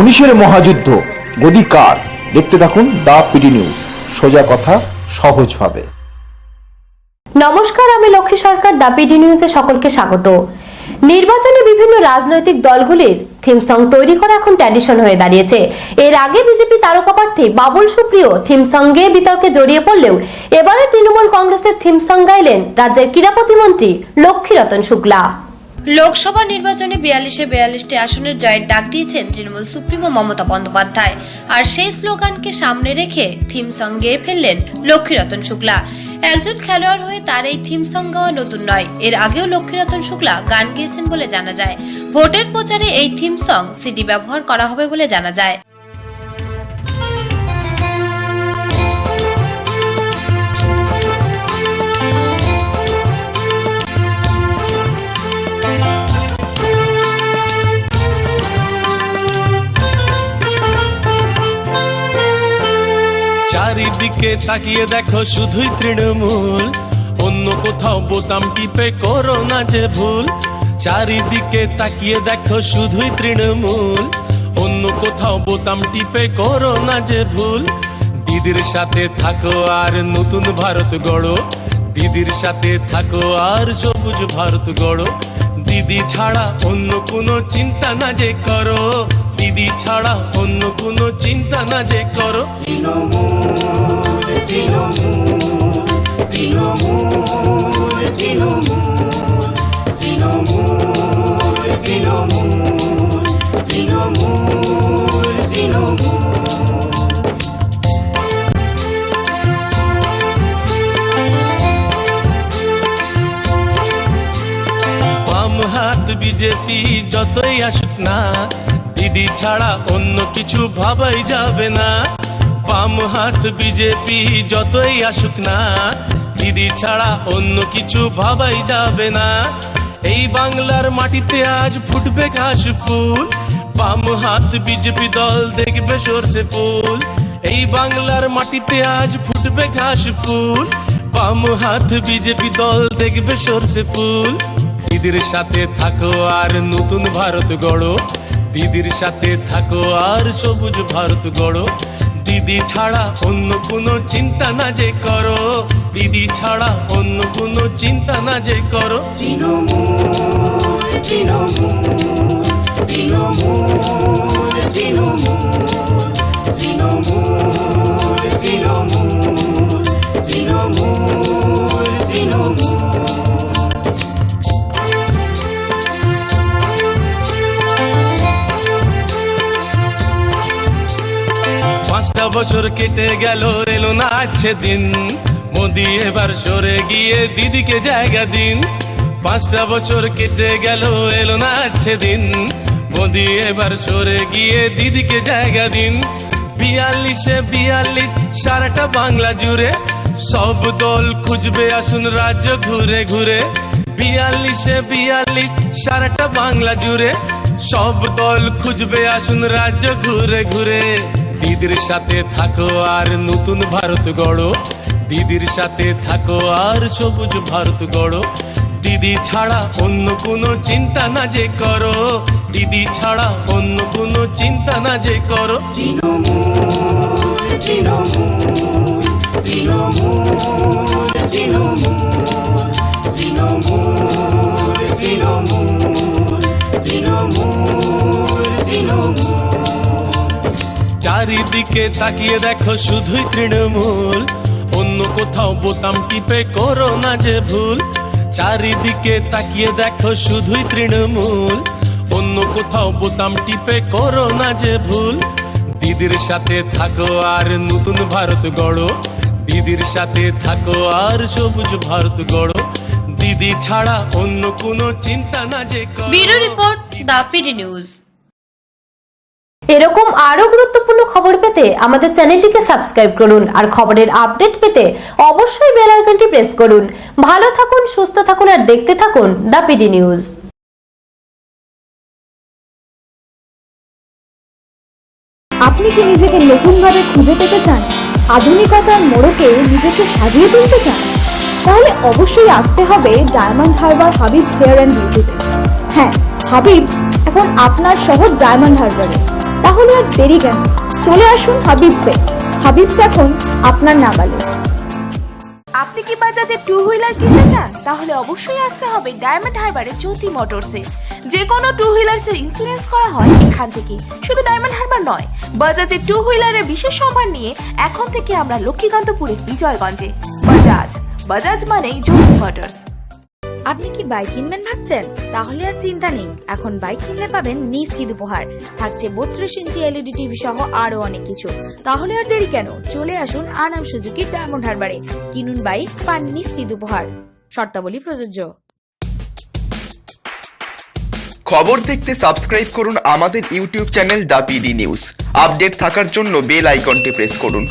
উনিশের মহাযুদ্ধ, গদি কার? দেখতে থাকুন দা পিডি নিউজ। সোজা কথা সহজভাবে নমস্কার, আমি লক্ষ্মী সরকার, দা পিডি নিউজে সকলকে স্বাগত। নির্বাচনে বিভিন্ন রাজনৈতিক দলগুলির থিম সং তৈরি করা এখন ট্র্যাডিশন হয়ে দাঁড়িয়েছে। এর আগে বিজেপি তারকা প্রার্থী বাবুল সুপ্রিয় থিম সঙ্গে বিতর্কে জড়িয়ে পড়লেও এবারে তৃণমূল কংগ্রেসের থিম সং গাইলেন রাজ্যের ক্রীড়া প্রতিমন্ত্রী লক্ষ্মীরতন শুক্লা। লোকসভা নির্বাচনে বিয়াল্লিশে বিয়াল্লিশটি আসনের জয়ের ডাক দিয়েছেন তৃণমূল সুপ্রিমো মমতা বন্দ্যোপাধ্যায়। আর সেই স্লোগানকে সামনে রেখে থিম সং গেয়ে ফেললেন লক্ষ্মীরতন শুক্লা। একজন খেলোয়াড় হয়ে তার এই থিম সং গাওয়া নতুন নয়। এর আগেও লক্ষ্মীরতন শুক্লা গান গেয়েছেন বলে জানা যায়। ভোটের প্রচারে এই থিম সং সিডি ব্যবহার করা হবে বলে জানা যায়। চারিদিকে তাকিয়ে দেখো শুধুই তৃণমূল। অন্য কোথাও বোতাম টিপে করো না যে ভুল। চারিদিকে তাকিয়ে দেখো শুধুই তৃণমূল। অন্য কোথাও বোতাম টিপে করো না যে ভুল। দিদির সাথে থাকো আর নতুন ভারত গড়ো। দিদির সাথে থাকো আর সবুজ ভারত গড়ো। দিদি ছাড়া অন্য কোনো চিন্তা না যে করো। দিদি ছাড়া অন্য কোনো চিন্তা না যে করো। হাত বিজেপি যতই আসুক না দিদি ছাড়া অন্য কিছু ভাবাই যাবে না। বাম হাত বিজেপি যতই আসুক না, দিদি ছাড়া অন্য কিছু ভাবাই যাবে না। এই বাংলার মাটিতে আজ ফুটবে ঘাস ফুল, বাম হাত বিজেপি দল দেখবে সর্ষে ফুল। এই বাংলার মাটিতে আজ ফুটবে ঘাস ফুল, বাম হাত বিজেপি দল দেখবে সর্ষে ফুল। দিদির সাথে থাকো আর নতুন ভারত গড়ো, দিদির সাথে থাকো আর সবুজ ভারত গড়ো। দিদি ছাড়া অন্য কোনো চিন্তা না যে করো। দিদি ছাড়া অন্য কোনো চিন্তা না যে করো। পাঁচটা বছর কেটে গেল এলো না আছে দিন। মোদি এবার সরে গিয়ে দিদিকে জায়গা দিন। পাঁচটা বছর কেটে গেল এলো না আছে দিন। মোদি এবার সরে গিয়ে দিদিকে জায়গা দিন। বিয়াল্লিশে বিয়াল্লিশ, সারাটা বাংলা জুড়ে। সব দল খুঁজবে আসুন রাজ্য ঘুরে ঘুরে। বিয়াল্লিশে বিয়াল্লিশ, সারাটা বাংলা জুড়ে। সব দল খুঁজবে আসুন রাজ্য ঘুরে ঘুরে। দিদির সাথে থাকো আর নতুন ভারত গড়ো। দিদির সাথে থাকো আর সবুজ ভারত গড়ো। দিদি ছাড়া অন্য কোনো চিন্তা না যে করো। দিদি ছাড়া অন্য কোনো চিন্তা না যে করো। চারিদিকে তাকিয়ে দেখো শুধুই তৃণমূল। অন্য কোথাও বোতাম টিপে করো না যে ভুল। চারিদিকে তাকিয়ে দেখো শুধুই তৃণমূল। অন্য কোথাও বোতাম টিপে করো না যে ভুল। দিদির সাথে থাকো আর নতুন ভারত গড়ো। দিদির সাথে থাকো আর সবুজ ভারত গড়ো। দিদি ছাড়া অন্য কোনো চিন্তা না যে bureau report the PD news. এরকম আরও গুরুত্বপূর্ণ খবর পেতে আমাদের চ্যানেলটিকে সাবস্ক্রাইব করুন আর খবরের আপডেট পেতে অবশ্যই বেল আইকনটি প্রেস করুন। ভালো থাকুন, সুস্থ থাকুন আর দেখতে থাকুন দ্য পিডি নিউজ। আপনি কি নিজেকে নতুনভাবে খুঁজে পেতে চান? আধুনিকতার মোড়কে নিজেকে সাজিয়ে তুলতে চান? তাহলে অবশ্যই আসতে হবে ডায়মন্ড হারবার হাবিবস হেয়ার অ্যান্ড বিউটিতে। হ্যাঁ হাবিবস এখন আপনার শহর ডায়মন্ড হারবারে। তাহলে আর দেরি কেন? চলে আসুন হাবিবসে হাবিবস এখন আপনার নাগালে আপনি কি বাজাজের টু হুইলার কিনতে চান? তাহলে অবশ্যই আসতে হবে ডায়মন্ড হারবারের জ্যোতি মোটরসে যে কোনো টু হুইলার্সের ইন্স্যুরেন্স করা হয় এখান থেকে। শুধু ডায়মন্ড হারবার নয়, বাজাজের টু হুইলারের বিশেষ সম্মান নিয়ে এখন থেকে আমরা লক্ষ্মীকান্তপুরের বিজয়গঞ্জে। বাজাজ বাজাজ মানেই জ্যোতি মোটরস আপনি কি বাইক কিনবেন ভাবছেন? তাহলে আর চিন্তা নেই। এখন বাইক কিনলে পাবেন নিশ্চিত উপহার। থাকছে বত্রিশ ইঞ্চি এলইডি টিভি সহ আরও অনেক কিছু। তাহলে আর দেরি কেন? চলে আসুন আনাম সুজুকি ডায়মন্ড হারবারে। কিনুন বাইক পান নিশ্চিত উপহার। শর্তাবলী প্রযোজ্য। খবর দেখতে সাবস্ক্রাইব করুন আমাদের YouTube channel the PD news update থাকার জন্য বেল আইকনটি প্রেস করুন।